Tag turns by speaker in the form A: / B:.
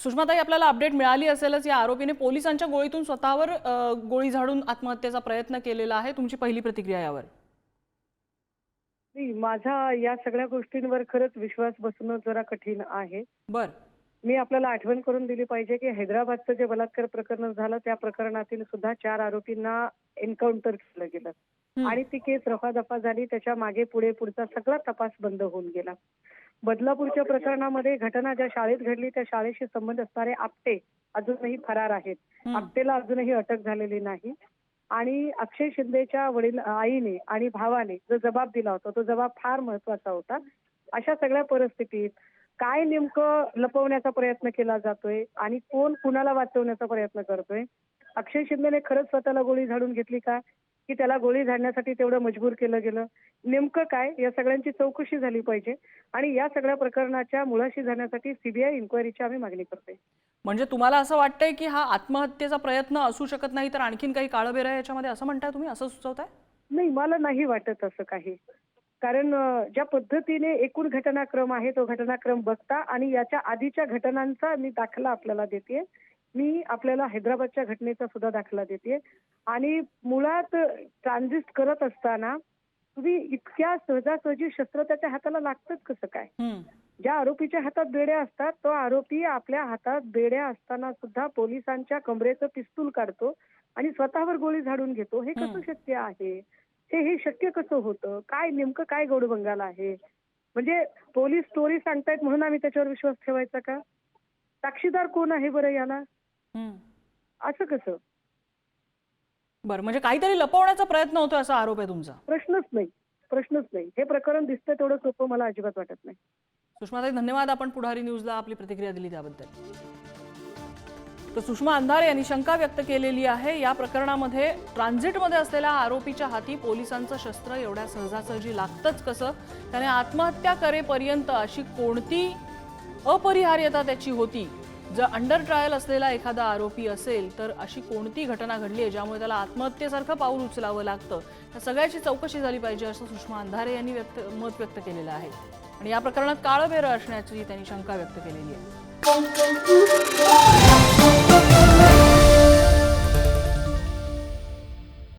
A: सुषमाताई आपल्याला अपडेट मिळाली असेलच. या आरोपीने पोलिसांच्या गोळीतून स्वतःवर गोळी झाडून आत्महत्येचा प्रयत्न केलेला आहे. तुमची पहिली प्रतिक्रिया यावर.
B: नाही माझा या सगळ्या गोष्टींवर खरंच विश्वास बसणं जरा कठीण आहे.
A: बर.
B: मी आपल्याला आठवण करून दिली पाहिजे की हैदराबादचं जे बलात्कार प्रकरण झालं त्या प्रकरणातील सुद्धा चार आरोपींना एन्काउंटर केलं गेलं. आणि ती केस रफादफा झाली त्याच्यामागे पुढे पुढचा सगळा तपास बंद होऊन गेला. बदलापूरच्या प्रकरणामध्ये घटना ज्या शाळेत घडली त्या शाळेशी संबंध असणारे आपटे अजूनही फरार आहेत. आपटेला अजूनही अटक झालेली नाही. आणि अक्षय शिंदेच्या वडील आईने आणि भावाने जो जबाब दिला होता तो जबाब फार महत्त्वाचा होता. अशा सगळ्या परिस्थितीत काय नेमकं लपवण्याचा प्रयत्न केला जातोय आणि कोण कुणाला वाचवण्याचा प्रयत्न करतोय? अक्षय शिंदेने खरंच स्वतःला गोळी झाडून घेतली का? की त्याला गोळी झाडण्यासाठी तेवढं मजबूर केलं गेलं. नेमकं काय? या सगळ्यांची चौकशी झाली पाहिजे. आणि या सगळ्या प्रकरणाच्या मुळाशी जाण्यासाठी सीबीआय इन्क्वायरीची आम्ही मागणी करतोय.
A: म्हणजे तुम्हाला असं वाटतंय की हा आत्महत्येचा प्रयत्न असू शकत नाही तर आणखीन काही काळबेर आहे याच्यामध्ये असं म्हणताय तुम्ही? असं सुचवताय?
B: नाही मला नाही वाटत असं काही. कारण ज्या पद्धतीने एकूण घटनाक्रम आहे तो घटनाक्रम बघता आणि याच्या आधीच्या घटनांचा मी दाखला आपल्याला देते मी आपल्याला हैदराबादच्या घटनेचा सुद्धा दाखला देते आणि मुळात ट्रान्झिस्ट करत असताना तुम्ही इतक्या सहजासहजी शस्त्र त्याच्या हाताला लागतच कसं काय?
A: हं.
B: ज्या आरोपीच्या हातात बेड्या असतात तो आरोपी आपल्या हातात बेड्या असताना सुद्धा पोलिसांच्या कमरेचं पिस्तूल काढतो आणि स्वतःवर गोळी झाडून घेतो. हे कसं. शक्य आहे? हे हे शक्य कसं होतं? काय नेमकं काय गोडबंगाल आहे? म्हणजे पोलीस स्टोरी सांगतायत म्हणून आम्ही त्याच्यावर विश्वास ठेवायचा का? साक्षीदार कोण आहे बरं याला. असं कसं?
A: बरं म्हणजे काहीतरी लपवण्याचा प्रयत्न होतोय असा आरोप आहे तुमचा.
B: प्रश्नच नाही प्रश्नच नाही. हे प्रकरण दिसतं तेवढं सोपं मला अजिबात वाटत नाही.
A: सुषमाताई धन्यवाद आपण पुढारी न्यूजला आपली प्रतिक्रिया दिली त्याबद्दल. तर सुषमा अंधारे यांनी शंका व्यक्त केलेली आहे. या प्रकरणामध्ये ट्रान्झिटमध्ये असलेल्या आरोपीच्या हाती पोलिसांचं शस्त्र एवढ्या सहजासहजी लागतंच कसं? त्याने आत्महत्या करेपर्यंत अशी कोणती अपरिहार्यता त्याची होती? जर अंडर ट्रायल असलेला एखादा आरोपी असेल तर अशी कोणती घटना घडली आहे ज्यामुळे त्याला आत्महत्येसारखं पाऊल उचलावं लागतं? या सगळ्याची चौकशी झाली पाहिजे असं सुषमा अंधारे यांनी व्यक्त मत व्यक्त केलेलं आहे. आणि या प्रकरणात काळबेरं असण्याची त्यांनी शंका व्यक्त केलेली आहे.